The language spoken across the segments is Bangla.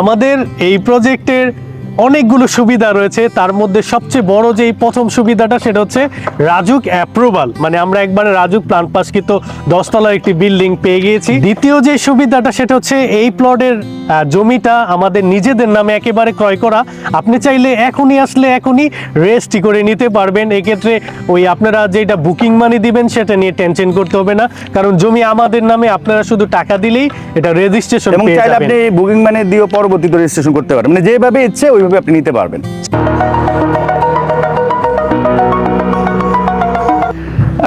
আমাদের এই প্রজেক্টের অনেকগুলো সুবিধা রয়েছে। তার মধ্যে সবচেয়ে বড় যে প্রথম সুবিধাটা সেটা হচ্ছে রাজুক অ্যাপ্রুভাল মানে আমরা একবারে রাজুক প্লান কিন্তু দশতলার একটি বিল্ডিং পেয়ে গিয়েছি। দ্বিতীয় যে সুবিধাটা সেটা হচ্ছে এই প্লটের জমিটা আমাদের নিজেদের নামে একেবারে ক্রয় করা। আপনি চাইলে এখনই আসলে এখনই রেজিস্ট্রি করে নিতে পারবেন। এক্ষেত্রে ওই আপনারা যেটা বুকিং মানি দিবেন সেটা নিয়ে টেনশন করতে হবে না। কারণ জমি আমাদের নামে আপনারা শুধু টাকা দিলেই এটা রেজিস্ট্রেশন এবং চাইলে আপনি বুকিং মানে দিয়েও পরবর্তীতে রেজিস্ট্রেশন করতে পারবেন। মানে যেভাবে ইচ্ছে ওইভাবে আপনি নিতে পারবেন।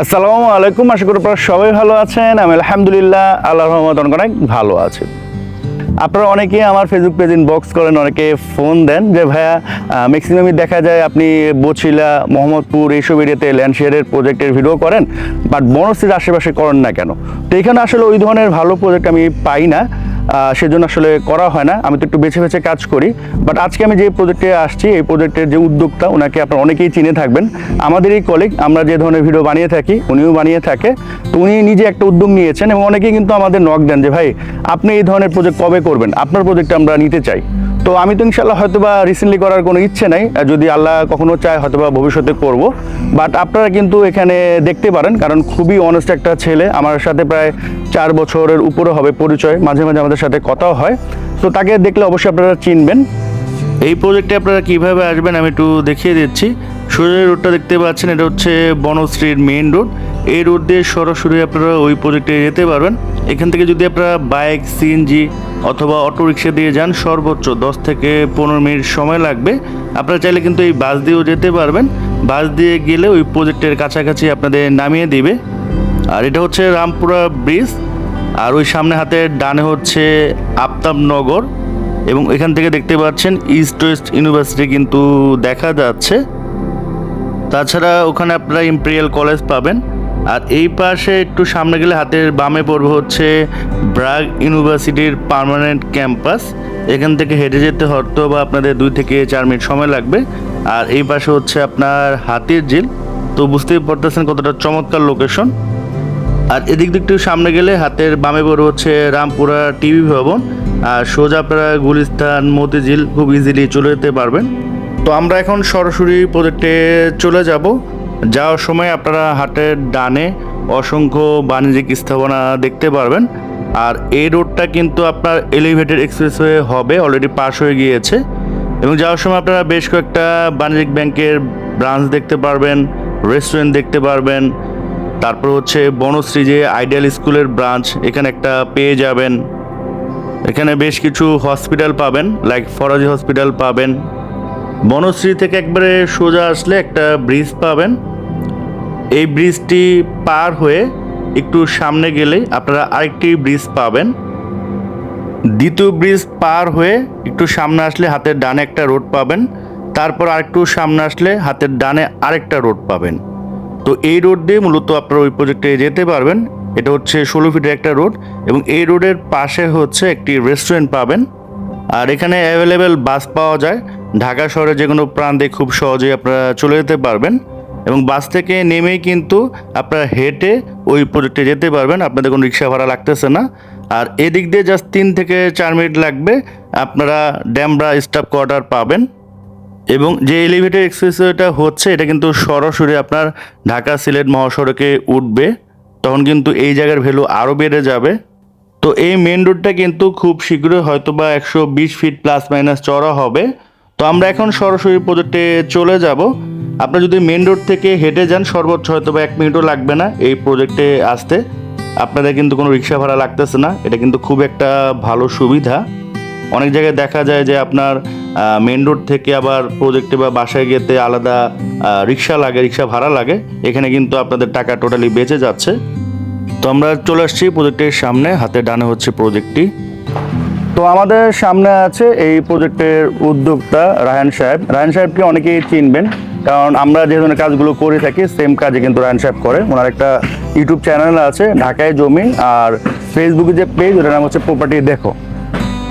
আসসালামু আলাইকুম। আশা করি আপনারা সবাই ভালো আছেন। আমি আলহামদুলিল্লাহ আল্লাহ রহমত অনেক ভালো আছি। আপনারা অনেকেই আমার ফেসবুক পেজ ইনবক্স করেন, অনেকে ফোন দেন যে, ভাইয়া ম্যাক্সিমামই দেখা যায় আপনি বছিলা, মোহাম্মদপুর এইসব এরিয়াতে ল্যান্ডশেয়ারের প্রজেক্টের ভিডিও করেন বাট বনশ্রীর আশেপাশে করেন না কেন? তো এখানে আসলে ওই ধরনের ভালো প্রজেক্ট আমি পাই না। সেজন্য আসলে করা হয় না। আমি তো একটু বেছে বেছে কাজ করি। বাট আজকে আমি যে প্রজেক্টে আসছি, এই প্রজেক্টের যে উদ্যোক্তা ওনাকে আপনার অনেকেই চিনে থাকবেন। আমাদের এই কলিগ আমরা যে ধরনের ভিডিও বানিয়ে থাকি, উনিও বানিয়ে থাকে। তো উনি নিজে একটা উদ্যোগ নিয়েছেন এবং অনেকেই কিন্তু আমাদের নক দেন যে, ভাই, আপনি এই ধরনের প্রজেক্ট কবে করবেন? আপনার প্রজেক্ট আমরা নিতে চাই। তো আমি তো ইনশাল্লাহ হয়তো বা রিসেন্টলি করার কোনো ইচ্ছে নাই। যদি আল্লাহ কখনো চায় হয়তো বা ভবিষ্যতে করব। বাট আপনারা কিন্তু এখানে দেখতে পারেন, কারণ খুবই অনেস্ট একটা ছেলে। আমার সাথে প্রায় চার বছরের উপরে হবে পরিচয়। মাঝে মাঝে আমাদের সাথে কথাও হয়। তো তাকে দেখলে অবশ্যই আপনারা চিনবেন। এই প্রজেক্টে আপনারা কীভাবে আসবেন, আমি একটু দেখিয়ে দিচ্ছি। সোজা রোডটা দেখতে পাচ্ছেন, এটা হচ্ছে বনশ্রীর মেইন রোড এই রোড দিয়ে সরাসরি আপনারা ওই প্রজেক্টে যেতে পারবেন। এখান থেকে যদি আপনারা বাইক সিএনজি অথবা অটো রিক্সা দিয়ে যান, সর্বোচ্চ দশ থেকে পনেরো মিনিট সময় লাগবে। আপনারা চাইলে কিন্তু এই বাস দিয়েও যেতে পারবেন। বাস দিয়ে গেলে ওই প্রজেক্টের কাছাকাছি আপনাদের নামিয়ে দিবে। আর এটা হচ্ছে রামপুরা ব্রিজ আর ওই সামনে হাতের ডানে হচ্ছে আফতাবনগর এবং এখান থেকে দেখতে পাচ্ছেন ইস্ট ওয়েস্ট ইউনিভার্সিটি কিন্তু দেখা যাচ্ছে। তাছাড়া ওখানে আপনারা ইম্পেরিয়াল কলেজ পাবেন। আর এই পাশে একটু সামনে গেলে হাতের বামে পড়বে হচ্ছে ব্রাগ ইউনিভার্সিটির পার্মানেন্ট ক্যাম্পাস। এখান থেকে হেঁটে যেতে হয়তো বা আপনাদের দুই থেকে চার মিনিট সময় লাগবে। আর এই পাশে হচ্ছে আপনার হাতির ঝিল। তো বুঝতেই পারতেছেন কতটা চমৎকার লোকেশন আর এদিক দিক একটু সামনে গেলে হাতের বামে বড় হচ্ছে রামপুরা টিভি ভবন। আর সোজা আপনারা গুলিস্তান মতিঝিল খুব ইজিলি চলে যেতে পারবেন। তো আমরা এখন সরাসরি প্রজেক্টে চলে যাব। যাওয়ার সময় আপনারা হাটের ডানে অসংখ্য বাণিজ্যিক স্থাপনা দেখতে পারবেন। আর এই রোডটা কিন্তু আপনার এলিভেটেড এক্সপ্রেসওয়ে হবে অলরেডি পাস হয়ে গিয়েছে। এবং যাওয়ার সময় আপনারা বেশ কয়েকটা বাণিজ্যিক ব্যাংকের ব্রাঞ্চ দেখতে পারবেন, রেস্টুরেন্ট দেখতে পারবেন। তারপর হচ্ছে বনশ্রী যে আইডিয়াল স্কুলের ব্রাঞ্চ, এখানে একটা পেয়ে যাবেন। এখানে বেশ কিছু হসপিটাল পাবেন, লাইক ফরাজি হসপিটাল পাবেন। বনশ্রী থেকে একবারে সোজা আসলে একটা ব্রিজ পাবেন। এই ব্রিজটি পার হয়ে একটু সামনে গেলে আপনারা আরেকটি ব্রিজ পাবেন। দ্বিতীয় ব্রিজ পার হয়ে একটু সামনে আসলে হাতের ডানে একটা রোড পাবেন। তারপর আরেকটু সামনে আসলে হাতের ডানে আরেকটা রোড পাবেন। তো এই রোড দিয়ে মূলত আপনারা ওই প্রজেক্টে যেতে পারবেন। এটা হচ্ছে ষোলো ফিটের একটা রোড এবং এই রোডের পাশে হচ্ছে একটি রেস্টুরেন্ট পাবেন। আর এখানে অ্যাভেলেবেল বাস পাওয়া যায়। ঢাকা শহরে যে কোনো প্রান্তে খুব সহজেই আপনারা চলে যেতে পারবেন। এবং বাস থেকে নেমেই কিন্তু আপনারা হেঁটে ওই প্রজেক্টে যেতে পারবেন। আপনাদের কোনো রিক্সা ভাড়া লাগতেছে না। আর এদিক দিয়ে জাস্ট তিন থেকে চার মিনিট লাগবে। আপনারা ড্যামরা স্টাফ কোয়ার্টার পাবেন। এবং যে এলিভেটেড এক্সপ্রেসওয়েটা হচ্ছে, এটা কিন্তু সরাসরি আপনার ঢাকা সিলেট মহাসড়কে উঠবে। তখন কিন্তু এই জায়গার ভ্যালু আরও বেড়ে যাবে। তো এই মেন রোডটা কিন্তু খুব শীঘ্রই হয়তো বা একশো বিশ ফিট প্লাস মাইনাস চড়া হবে। তো আমরা এখন সরাসরি প্রজেক্টে চলে যাব। আপনারা যদি মেন রোড থেকে হেঁটে যান, সর্বোচ্চ হয়তো বা এক মিনিটও লাগবে না এই প্রজেক্টে আসতে। আপনাদের কিন্তু কোনো রিক্সা ভাড়া লাগতেছে না। এটা কিন্তু খুব একটা ভালো সুবিধা। অনেক জায়গায় দেখা যায় যে আপনার মেন রোড থেকে আবার প্রজেক্টে বা বাসায় যেতে আলাদা রিক্সা লাগে, রিক্সা ভাড়া লাগে। এখানে কিন্তু আপনাদের টাকা টোটালি বেঁচে যাচ্ছে। তো আমরা চলে আসছি প্রজেক্টের সামনে। হাতে ডানে হচ্ছে প্রজেক্টটি তো আমাদের সামনে আছে এই প্রজেক্টের উদ্যোক্তা রায়হান সাহেব। রায়হান সাহেবকে অনেকেই চিনবেন। কারণ আমরা যে ধরনের কাজগুলো করে থাকি সেম কাজে কিন্তু রায়হান সাহেব করে। ওনার একটা ইউটিউব চ্যানেল আছে ঢাকায় জমি আর ফেসবুকে যে পেজ ওটার নাম হচ্ছে প্রপার্টি দেখো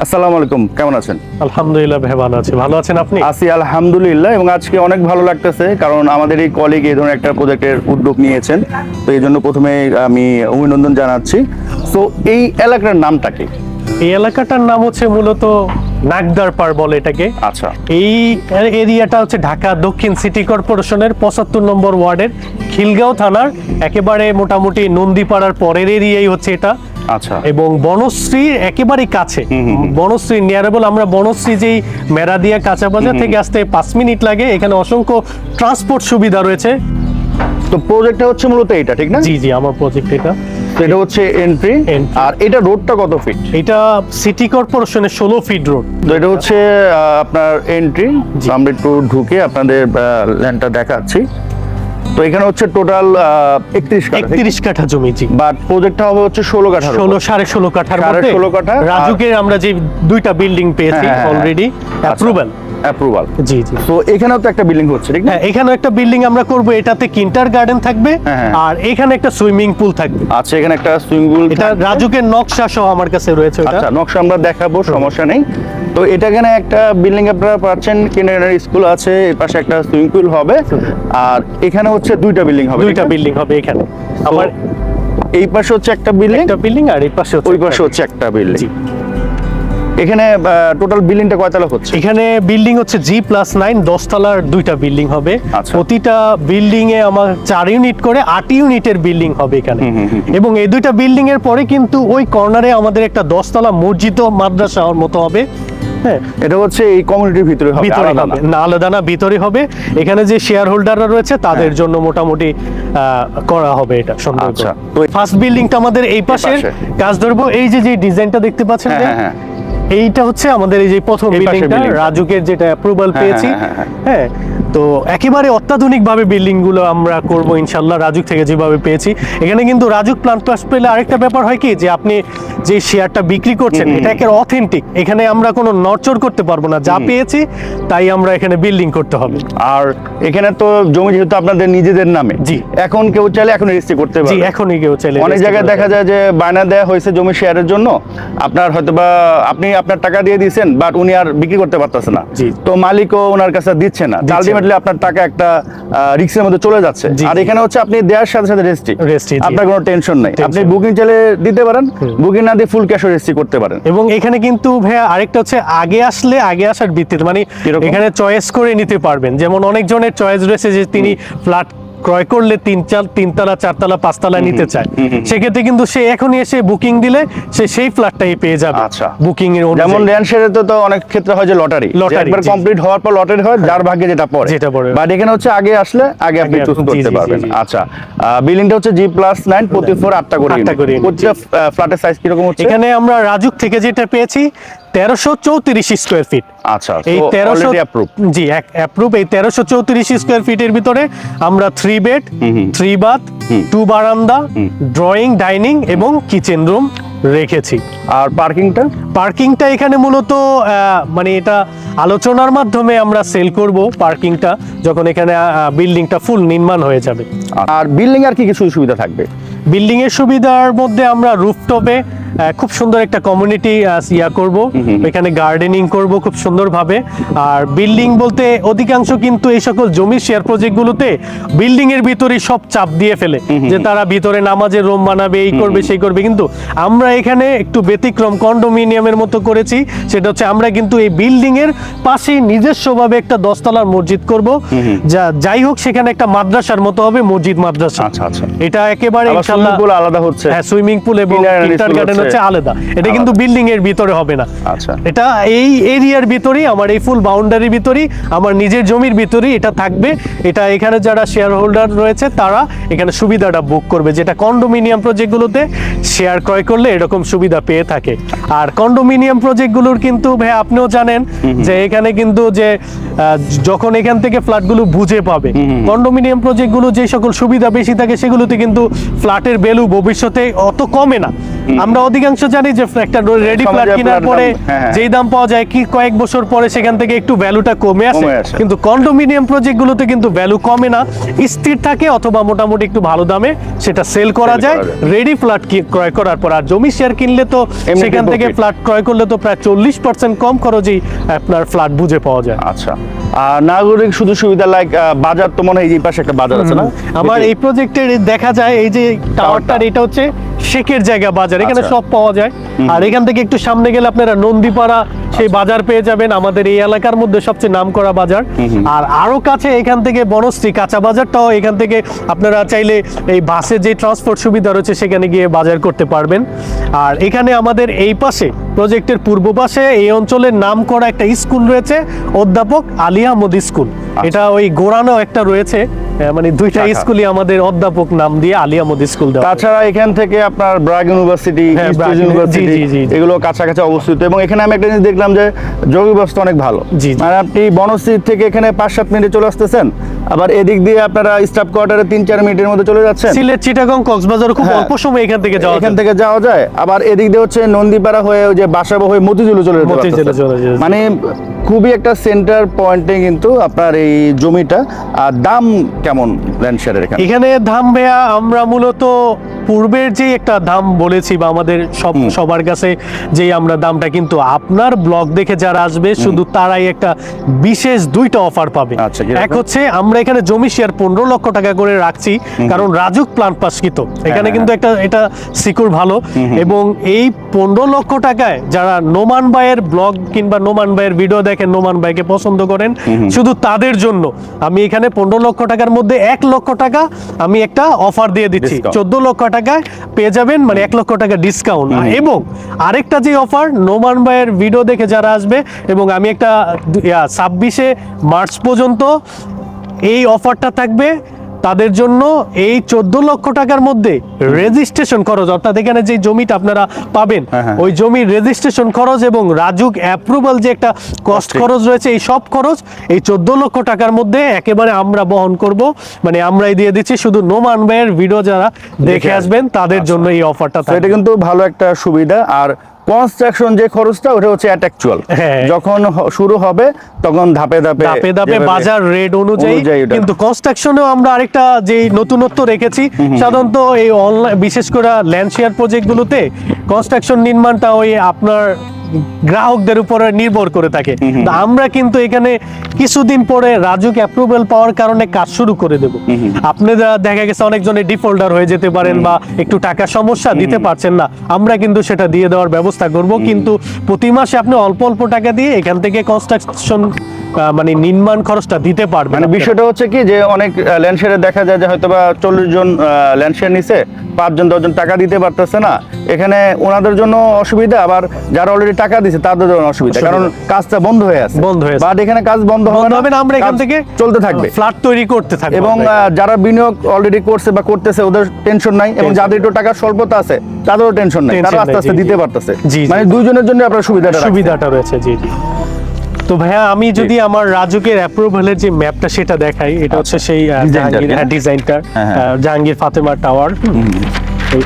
আসসালামু আলাইকুম কেমন আছেন? আলহামদুলিল্লাহ ভাই ভালো আছি। ভালো আছেন আপনি? আছি আলহামদুলিল্লাহ এবং আজকে অনেক ভালো লাগতেছে কারণ আমাদের এই কলিগ এই ধরনের একটা প্রজেক্টের উদ্যোগ নিয়েছেন। তো এই জন্য প্রথমে আমি অভিনন্দন জানাচ্ছি। তো এই এলাকার নামটা কি? এই এলাকাটার নাম হচ্ছে মূলত নাগদার পার বলে এটাকে। আচ্ছা। এই এরিয়াটা হচ্ছে ঢাকা দক্ষিণ সিটি কর্পোরেশনের পঁচাত্তর নম্বর ওয়ার্ডের খিলগাঁও থানার একেবারে মোটামুটি নন্দীপাড়ার পরের এরিয়াই হচ্ছে এটা। আচ্ছা। এবং বনশ্রীর একেবারেই কাছে। বনশ্রী নিয়ারেবল আমরা বনশ্রী যেই মেরাদিয়া কাঁচা বাজার থেকে আসতে পাঁচ মিনিট লাগে। এখানে অসংখ্য ট্রান্সপোর্ট সুবিধা রয়েছে। তো প্রজেক্টটা হচ্ছে মূলত এটা ঠিক না? জি জি আমার প্রজেক্ট এটা। এটা হচ্ছে এন্ট্রি আর এটা রোডটা কত ফিট এটা সিটি কর্পোরেশনের ষোলো ফিট রোড তো এটা হচ্ছে আপনার এন্ট্রি আমরা একটু ঢুকে আপনাদের ল্যান্ডটা দেখাচ্ছি। তো এখানে হচ্ছে টোটাল একত্রিশ কাঠা একত্রিশ কাঠা জমি জি। বাট প্রজেক্টটা হবে হচ্ছে ষোলো কাঠা ষোলো সাড়ে ষোলো কাঠার ষোলো কাঠা, রাজুকের আমরা যে দুইটা বিল্ডিং পেয়েছি হ্যাঁ, হ্যাঁ, অলরেডি। অ্যাপ্রুভাল অ্যাপ্রুভাল জি জি। তো এখানেও তো একটা বিল্ডিং হচ্ছে ঠিক না? হ্যাঁ এখানে একটা বিল্ডিং আমরা করব এটাতে কিন্টার গার্ডেন থাকবে হ্যাঁ, হ্যাঁ। আর এখানে একটা সুইমিং পুল থাকবে। আচ্ছা এখানে একটা সুইমিং পুল এটা রাজুকের নকশা সহ আমার কাছে রয়েছে ওটা। আচ্ছা নকশা আমরা দেখাবো সমস্যা নেই। তো এটা এখানে একটা বিল্ডিং আপনারা পাচ্ছেন কিন্ডারগার্টেন স্কুল আছে এর পাশে একটা সুইমিং পুল হবে। আর এখানে হচ্ছে দুইটা বিল্ডিং হবে দুইটা বিল্ডিং হবে এখানে। আমার এই পাশে হচ্ছে একটা বিল্ডিং একটা বিল্ডিং আর এই পাশে ওই পাশে হচ্ছে একটা বিল্ডিং। এখানে টোটাল বিল্ডিংটা কয়তলা হচ্ছে এখানে বিল্ডিং হচ্ছে জি প্লাস নাইন দশতলার দুইটা বিল্ডিং হবে আচ্ছা। প্রতিটা বিল্ডিং এ আমার চার ইউনিট করে আট ইউনিটের বিল্ডিং হবে এখানে। এবং এই দুইটা বিল্ডিং এর পরে কিন্তু ওই কর্নারে আমাদের একটা দশতলা মসজিদ ও মাদ্রাসার মতো হবে হ্যাঁ এটা হচ্ছে এই কমিউনিটির ভিতরে হবে ভিতরে হবে না। আলাদা না ভিতরে হবে এখানে যে শেয়ার হোল্ডাররা রয়েছে তাদের জন্য মোটামুটি আহ, করা হবে এটা সুন্দর আচ্ছা, তো- ফার্স্ট বিল্ডিংটা আমাদের এই পাশের পাশে। কাজ ধরবো এই যে যে ডিজাইনটা দেখতে পাচ্ছেন হ্যাঁ, হ্যাঁ, হ্যাঁ। এইটা হচ্ছে আমাদের এই যে প্রথম বিল্ডিংটা রাজুকের যেটা অ্যাপ্রুভাল হ্যাঁ, পেয়েছি। হ্যাঁ, হ্যাঁ, হ্যাঁ তো একেবারে অত্যাধুনিক ভাবে বিল্ডিংগুলো আমরা করব ইনশাল্লাহ রাজুক থেকে যেভাবে পেয়েছি। এখানে কিন্তু রাজুক প্লান্ট প্লাস পেলে আরেকটা ব্যাপার হয় কি যে আপনি যে শেয়ারটা বিক্রি করছেন এটা একের অথেন্টিক এখানে আমরা কোনো নড়চড় করতে পারব না যা পেয়েছি তাই আমরা এখানে বিল্ডিং করতে হবে। আর এখানে তো জমি যেহেতু আপনাদের নিজেদের নামে জি। এখন কেউ চাইলে এখন রেজিস্ট্রি করতে জি পারবে। এখনই কেউ চাইলে অনেক জায়গায় দেখা যায় যে বায়না দেওয়া হয়েছে জমি শেয়ারের জন্য আপনার হয়তো বা আপনি আপনার টাকা দিয়ে দিয়েছেন বাট উনি আর বিক্রি করতে পারতেছে না। জি। তো মালিকও ওনার কাছে দিচ্ছে না। দিচ্ছে না। আপনার টাকা একটা রিক্সের মধ্যে চলে যাচ্ছে। আর এখানে হচ্ছে আপনি দেওয়ার সাথে সাথে Registry, আপনার কোনো টেনশন নাই। আপনি। বুকিং চাইলে দিতে পারেন বুকিং না দিয়ে ফুল ক্যাশও রেজিস্ট্রি করতে পারেন। এবং এখানে কিন্তু ভাইয়া আরেকটা হচ্ছে আগে আসলে আগে আসার ভিত্তিতে মানে? এখানে চয়েস করে নিতে পারবেন। যেমন অনেকজনের চয়েস রয়েছে যে তিনি ফ্ল্যাট ক্রয় করলে তিন চার তিনতলা চারতলা পাঁচতলা নিতে চায়। সেক্ষেত্রে কিন্তু সে এখনই এসে বুকিং দিলে সে সেই ফ্ল্যাটটাই পেয়ে যাবে। আচ্ছা। বুকিং এর যেমন। ল্যান্ড শেয়ারে তো তো অনেক ক্ষেত্রে হয় যে লটারি। Lottery, একবার কমপ্লিট হওয়ার পর লটারি হয় যার ভাগ্যে যেটা পড়ে। যেটা পড়ে। বাট এখানে হচ্ছে আগে আসলে আগে আপনি চুজ করতে পারবেন। আচ্ছা বিল্ডিংটা হচ্ছে জি প্লাস নাইন প্রতি ফ্লোর আটটা করে আটটা করে প্রতিটা ফ্ল্যাটের সাইজ কীরকম হচ্ছে? এখানে আমরা রাজুক থেকে যেটা পেয়েছি তেরোশো চৌত্রিশ স্কোয়ার ফিট আচ্ছা এই তেরোশো জি অ্যাপ্রুভ এই তেরোশো চৌত্রিশ স্কোয়ার ফিটের ভিতরে আমরা three bed three bath two বারান্দা ড্রয়িং ডাইনিং এবং কিচেন রুম রেখেছি। আর পার্কিংটা পার্কিংটা এখানে মূলত মানে এটা আলোচনার মাধ্যমে আমরা সেল করব পার্কিংটা যখন এখানে বিল্ডিংটা ফুল নির্মাণ হয়ে যাবে। আর বিল্ডিং আর কি কি সুবিধা থাকবে? বিল্ডিং এর সুবিধার মধ্যে আমরা রুফটপে খুব সুন্দর একটা কমিউনিটি ইয়া করব। এখানে গার্ডেনিং করব খুব সুন্দরভাবে। আর বিল্ডিং বলতে অধিকাংশ কিন্তু এই সকল জমি শেয়ার প্রজেক্টগুলোতে বিল্ডিং এর ভিতরে সব চাপ দিয়ে ফেলে। যে তারা ভিতরে নামাজের রুম বানাবে এই করবে সেই করবে। কিন্তু আমরা এখানে একটু ব্যতিক্রম কন্ডোমিনিয়ামের মতো করেছি। সেটা হচ্ছে আমরা কিন্তু এই বিল্ডিং এর পাশে নিজস্বভাবে একটা দশতলার মসজিদ করব। যা যাই হোক সেখানে একটা মাদ্রাসার মতো হবে মসজিদ মাদ্রাসা। আচ্ছা আচ্ছা। এটা একেবারে ইনশাআল্লাহ আলাদা হচ্ছে। হ্যাঁ সুইমিং পুল এবং গার্ডেন হচ্ছে হচ্ছে আলাদা। এটা কিন্তু বিল্ডিং এর ভিতরে হবে না। আচ্ছা। এটা এই এরিয়ার ভিতরেই আমার এই ফুল বাউন্ডারির ভিতরেই আমার নিজের জমির ভিতরেই এটা থাকবে। এটা এখানে যারা শেয়ার হোল্ডার রয়েছে তারা এখানে সুবিধাটা বুক করবে। যেটা কন্ডোমিনিয়াম প্রজেক্টগুলোতে শেয়ার ক্রয় করলে এরকম সুবিধা পেয়ে থাকে। আর কন্ডোমিনিয়াম প্রজেক্টগুলোর কিন্তু ভাই আপনিও জানেন যে এখানে কিন্তু যে যখন এখান থেকে ফ্ল্যাটগুলো বুঝে পাবে কন্ডোমিনিয়াম প্রজেক্টগুলো যে সকল সুবিধা বেশি থাকে সেগুলোতে কিন্তু ফ্ল্যাটের ভ্যালু ভবিষ্যতে অত কমে না। আমরা অধিকাংশ জানি যে একটা রেডি ফ্ল্যাট কেনার পরে হ্যাঁ, হ্যাঁ। যেই দাম পাওয়া যায় কি কয়েক বছর পরে সেখান থেকে একটু ভ্যালুটা কমে আসে। কিন্তু কন্ডোমিনিয়াম প্রজেক্টগুলোতে কিন্তু ভ্যালু কমে না। স্থির থাকে অথবা মোটামুটি একটু ভালো দামে সেটা সেল করা যায়। রেডি ফ্ল্যাট ক্রয় করার পর আর জমি শেয়ার কিনলে তো সেখান থেকে ফ্ল্যাট ক্রয় করলে তো প্রায় চল্লিশ পার্সেন্ট কম খরচেই আপনার ফ্ল্যাট বুঝে পাওয়া যায়। আচ্ছা। আর নাগরিক শুধু সুবিধা লাইক বাজার তো মনে হয় এই পাশে একটা বাজার আছে না? আমার এই প্রজেক্টে দেখা যায় এই যে টাওয়ারটার এটা হচ্ছে শেখের জায়গা বাজার এখানে আচ্ছা। সব পাওয়া যায়। আর এখান থেকে একটু সামনে গেলে আপনারা নন্দীপাড়া সেই বাজার পেয়ে যাবেন। আমাদের এই এলাকার মধ্যে সবচেয়ে নামকরা বাজার। আর আরও কাছে এখান থেকে বনশ্রী কাঁচা বাজারটাও এখান থেকে আপনারা চাইলে এই বাসে যে ট্রান্সপোর্ট সুবিধা রয়েছে সেখানে গিয়ে বাজার করতে পারবেন। আর এখানে আমাদের এই পাশে প্রজেক্টের পূর্ব পাশে এই অঞ্চলের নাম করা একটা স্কুল রয়েছে অধ্যাপক আলী আহমদ স্কুল। এটা ওই গোড়ানো একটা রয়েছে। মানে দুইটা। স্কুলই আমাদের অধ্যাপক নাম দিয়ে আলী আহমদ স্কুল দেওয়া তাছাড়া এখান থেকে আপনার ব্রাগ ইউনিভার্সিটি হ্যাঁ। এগুলো কাছাকাছি অবস্থিত এবং এখানে আমি একটা জিনিস দেখলাম যে যোগাযোগ ব্যবস্থা অনেক ভালো। মানে আপনি বনশ্রী থেকে এখানে পাঁচ সাত মিনিটে চলে আসতেছেন আবার এদিক দিয়ে আপনারা স্টাফ কোয়ার্টারে তিন চার মিনিটের মধ্যে চলে যাচ্ছেন সিলেট চিটাগং কক্সবাজার খুব হ্যাঁ। অল্প সময় এখান থেকে যাওয়া এখান থেকে যাওয়া যায় আবার এদিক দিয়ে হচ্ছে নন্দীপাড়া হয়ে ওই যে বাসাবো হয়ে মতিঝুলে চলে যেতে- মানে খুবই একটা সেন্টার পয়েন্টে কিন্তু আপনার এই জমিটা আর দাম কেমন ল্যান্ড শেয়ারের এখানে? এখানে ধাম ভাইয়া আমরা মূলত পূর্বের যে একটা দাম বলেছি বা আমাদের সব সবার কাছে যে আমরা দামটা কিন্তু আপনার ব্লগ দেখে যারা আসবে শুধু তারাই একটা বিশেষ দুইটা অফার পাবে। আচ্ছা, এক হচ্ছে আমরা এখানে জমি শেয়ার পনেরো লক্ষ টাকা করে রাখছি কারণ রাজুক প্লান্ট পাসকৃত এখানে হ্যাঁ, কিন্তু একটা এটা সিকিউর ভালো। এবং এই পনেরো লক্ষ টাকায় যারা নোমান ভাইয়ের ব্লগ কিংবা নোমান ভাইয়ের ভিডিও দেখেন নোমান ভাইকে পছন্দ করেন শুধু তাদের জন্য। আমি এখানে পনেরো লক্ষ টাকার মধ্যে এক লক্ষ টাকা আমি একটা অফার দিয়ে দিচ্ছি। চোদ্দ লক্ষ টাকায় পেয়ে যাবেন মানে এক লক্ষ টাকা ডিসকাউন্ট এবং আরেকটা যে অফার নোমান ভাইয়ের ভিডিও দেখে যারা আসবে এবং আমি একটা ছাব্বিশে মার্চ পর্যন্ত এই অফারটা থাকবে। তাদের জন্য এই চোদ্দ লক্ষ টাকার মধ্যে রেজিস্ট্রেশন খরচ অর্থাৎ এখানে যে জমিটা আপনারা পাবেন হ্যাঁ, হ্যাঁ। ওই জমির রেজিস্ট্রেশন খরচ এবং রাজুক অ্যাপ্রুভাল যে একটা কস্ট খরচ রয়েছে এই সব খরচ এই চোদ্দ লক্ষ টাকার মধ্যে একেবারে আমরা বহন করব। মানে আমরাই দিয়ে দিচ্ছি শুধু নোমান ভাইয়ের ভিডিও যারা দেখে আসবেন তাদের জন্য এই অফারটা এটা কিন্তু ভালো একটা সুবিধা। আর কনস্ট্রাকশন যে খরচটা ওটা হচ্ছে অ্যাট্যাকচুয়াল। যখন শুরু হবে তখন ধাপে ধাপে ধাপে ধাপে বাজার রেট অনুযায়ী কিন্তু কনস্ট্রাকশনেও আমরা আরেকটা যে নতুনত্ব রেখেছি সাধারণত এই অনলাইন বিশেষ করে ল্যান্ড শেয়ার প্রজেক্টগুলোতে কনস্ট্রাকশন নির্মাণটা ওই আপনার গ্রাহকদের উপরে নির্ভর করে থাকে। আমরা কিন্তু এখানে কিছুদিন পরে রাজুক অ্যাপ্রুভাল পাওয়ার কারণে কাজ শুরু করে দেব। আপনারা দেখা গেছে অনেকজনে ডিফল্টার হয়ে যেতে পারেন বা একটু টাকা সমস্যা দিতে পারছেন না। আমরা কিন্তু সেটা দিয়ে দেওয়ার ব্যবস্থা করব। কিন্তু প্রতি মাসে আপনি অল্প অল্প টাকা দিয়ে এখান থেকে কনস্ট্রাকশন মানে নির্মাণ খরচটা দিতে পারবেন মানে বিষয়টা হচ্ছে কি যে অনেক ল্যান্ডশেয়ারে দেখা যায় যে হয়তো বা চল্লিশ জন ল্যান্ডশেয়ার নিছে পাঁচজন দশজন টাকা দিতে পারতেছে না। এখানে ওনাদের জন্য অসুবিধা আবার যারা অলরেডি টাকা দিছে তাদের জন্য অসুবিধা কারণ কাজটা বন্ধ হয়ে আছে। বন্ধ হয়ে বাট এখানে কাজ বন্ধ হবে না আমরা এখান থেকে চলতে থাকবে। ফ্ল্যাট তৈরি করতে থাকব এবং যারা বিনিয়োগ অলরেডি করছে বা করতেছে ওদের টেনশন নাই এবং যাদের একটু টাকার স্বল্পতা আছে তাদেরও টেনশন নাই। তারা আস্তে আস্তে দিতে পারতেছে। মানে দুইজনের জন্য আপনার সুবিধাটা। সুবিধাটা রয়েছে জি জি। তো ভাইয়া আমি যদি আমার রাজুকের অ্যাপ্রুভালের যে ম্যাপটা সেটা দেখাই এটা হচ্ছে সেই আহ, Design টা জাহাঙ্গীর? হ্যাঁ, ডিজাইনটা হ্যাঁ, হ্যাঁ। আহ, জাহাঙ্গীর ফাতেমা টাওয়ার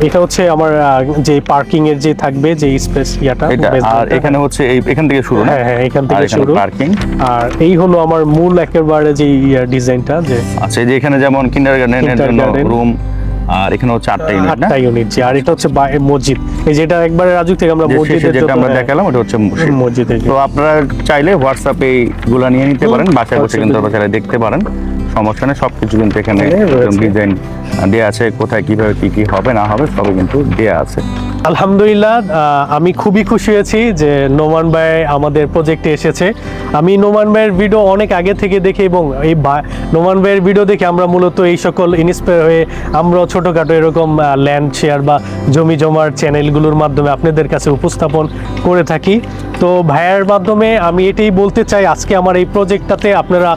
এটা হচ্ছে আমার যে পার্কিং এর যে থাকবে যে স্পেস ইয়াটা আর এখানে হচ্ছে এই এখান থেকে শুরু না? হ্যাঁ হ্যাঁ এখান থেকে শুরু। পার্কিং আর এই হলো আমার মূল একেবারে যে ডিজাইনটা যে আচ্ছা এই যে এখানে যেমন কিন্ডার গার্ডেনের জন্য রুম আর এখানে হচ্ছে ইউনিট আটটা ইউনিট জি আর এটা হচ্ছে মসজিদ। এই যেটা একবারে রাজুক থেকে আমরা মসজিদে যেটা আমরা হ্যাঁ, দেখালাম ওটা হচ্ছে মসজিদ। তো আপনারা চাইলে হোয়াটসঅ্যাপে গুলা নিয়ে নিতে পারেন বাসায় বসে কিন্তু আপনারা দেখতে পারেন। সমস্যা নেই সব কিছু কিন্তু এখানে হ্যাঁ, ডিজাইন দেওয়া আছে কোথায় কীভাবে কি কি হবে না হবে সবই কিন্তু দেওয়া আছে। আলহামদুলিল্লাহ আমি খুবই খুশি হয়েছি যে নোমান ভাই আমাদের প্রজেক্টে এসেছে। আমি নোমান ভাইয়ের ভিডিও অনেক আগে থেকে দেখি এবং এই নোমান ভাইয়ের ভিডিও দেখে আমরা মূলত এই সকল ইন্সপায়ার হয়ে আমরাও ছোটোখাটো এরকম ল্যান্ড শেয়ার বা জমি জমার চ্যানেলগুলোর মাধ্যমে আপনাদের কাছে উপস্থাপন করে থাকি। তো ভাইয়ের মাধ্যমে আমি এটাই বলতে চাই, আজকে আমার এই প্রজেক্টটাতে আপনারা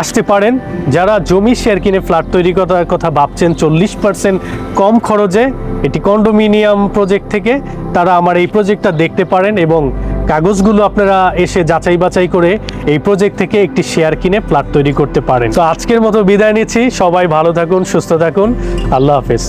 আসতে পারেন। যারা জমি শেয়ার কিনে ফ্ল্যাট তৈরি করার কথা ভাবছেন, চল্লিশ পার্সেন্ট কম খরচে এটি কন্ডোমিনিয়াম প্রজেক্ট থেকে তারা আমার এই প্রজেক্টটা দেখতে পারেন এবং কাগজগুলো আপনারা এসে যাচাই বাছাই করে এই প্রজেক্ট থেকে একটি শেয়ার কিনে ফ্ল্যাট তৈরি করতে পারেন। তো আজকের মতো বিদায় নিচ্ছি। সবাই ভালো থাকুন, সুস্থ থাকুন। আল্লাহ হাফেজ।